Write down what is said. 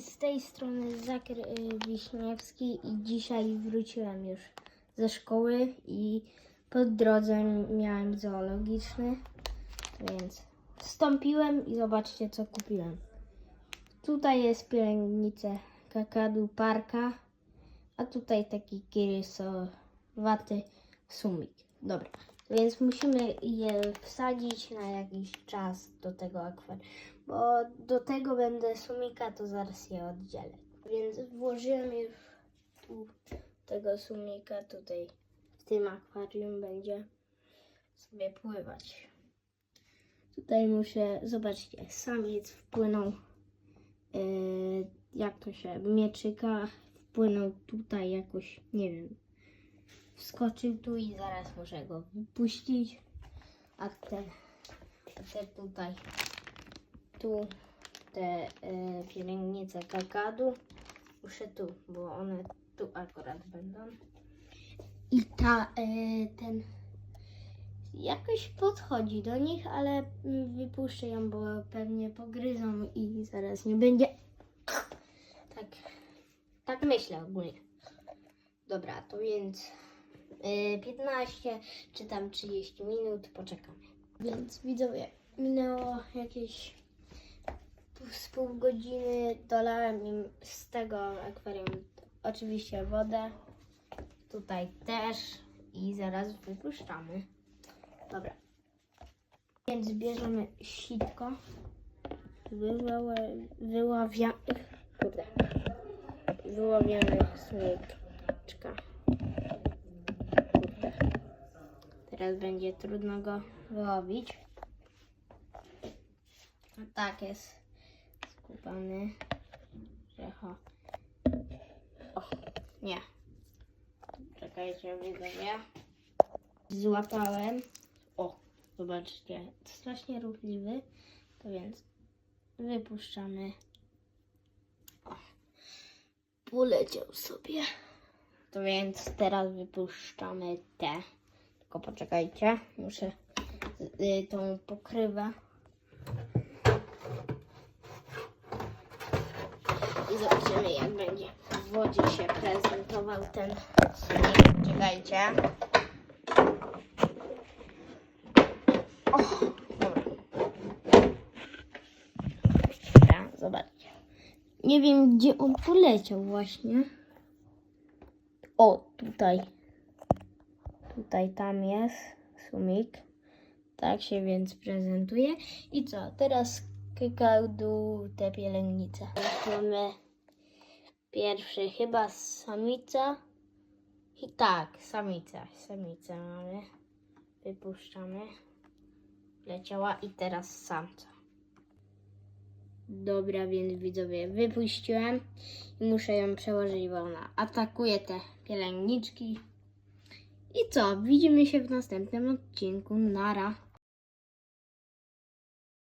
z tej strony Zakr y, Wiśniewski i dzisiaj wróciłem już ze szkoły i po drodze miałem zoologiczny, więc wstąpiłem i zobaczcie co kupiłem. Tutaj jest pielęgnica kakadu parka, a tutaj taki kirysowaty sumik. Dobra, więc musimy je wsadzić na jakiś czas do tego akwarium, bo do tego będę sumika, to zaraz je oddzielę. Więc włożyłem już tu tego sumika, tutaj w tym akwarium będzie sobie pływać. Tutaj muszę, zobaczcie, samiec wpłynął, yy, jak to się, mieczyka wpłynął tutaj jakoś, nie wiem, wskoczył tu i zaraz muszę go wypuścić. A te, a te tutaj, tu te y, pielęgnice kakadu muszę tu, bo one tu akurat będą. I ta, y, ten jakoś podchodzi do nich, ale mm, wypuszczę ją, bo pewnie pogryzą i zaraz nie będzie. Tak, tak myślę ogólnie. Dobra, to więc 15 czy tam 30 minut poczekamy. Więc widzowie, minęło jakieś z pół godziny. Dolałem im z tego akwarium oczywiście wodę. Tutaj też i zaraz wypuszczamy. Dobra. Więc bierzemy sitko. Wyławia, wyławia. Wyławiamy smyczka. Teraz będzie trudno go wyłowić. A tak jest skupany. Że ho. O, nie. Czekajcie, widzowie. Złapałem. O, zobaczcie, strasznie ruchliwy. To więc wypuszczamy. O, poleciał sobie. To więc teraz wypuszczamy te. Tylko poczekajcie, muszę y, tą pokrywę. I zobaczymy jak będzie w wodzie się prezentował ten. Czekajcie. O. Dobra, zobaczcie. Nie wiem, gdzie on poleciał właśnie. O, tutaj. Tutaj, tam jest sumik. Tak się więc prezentuje. I co? Teraz kykałdu te pielęgnice. Mamy pierwszy, chyba samica. I tak, samica. Samica mamy. Wypuszczamy. Leciała i teraz samca. Dobra, więc widzowie, wypuściłem i muszę ją przełożyć, bo ona atakuje te pielęgniczki. I co? Widzimy się w następnym odcinku. Nara.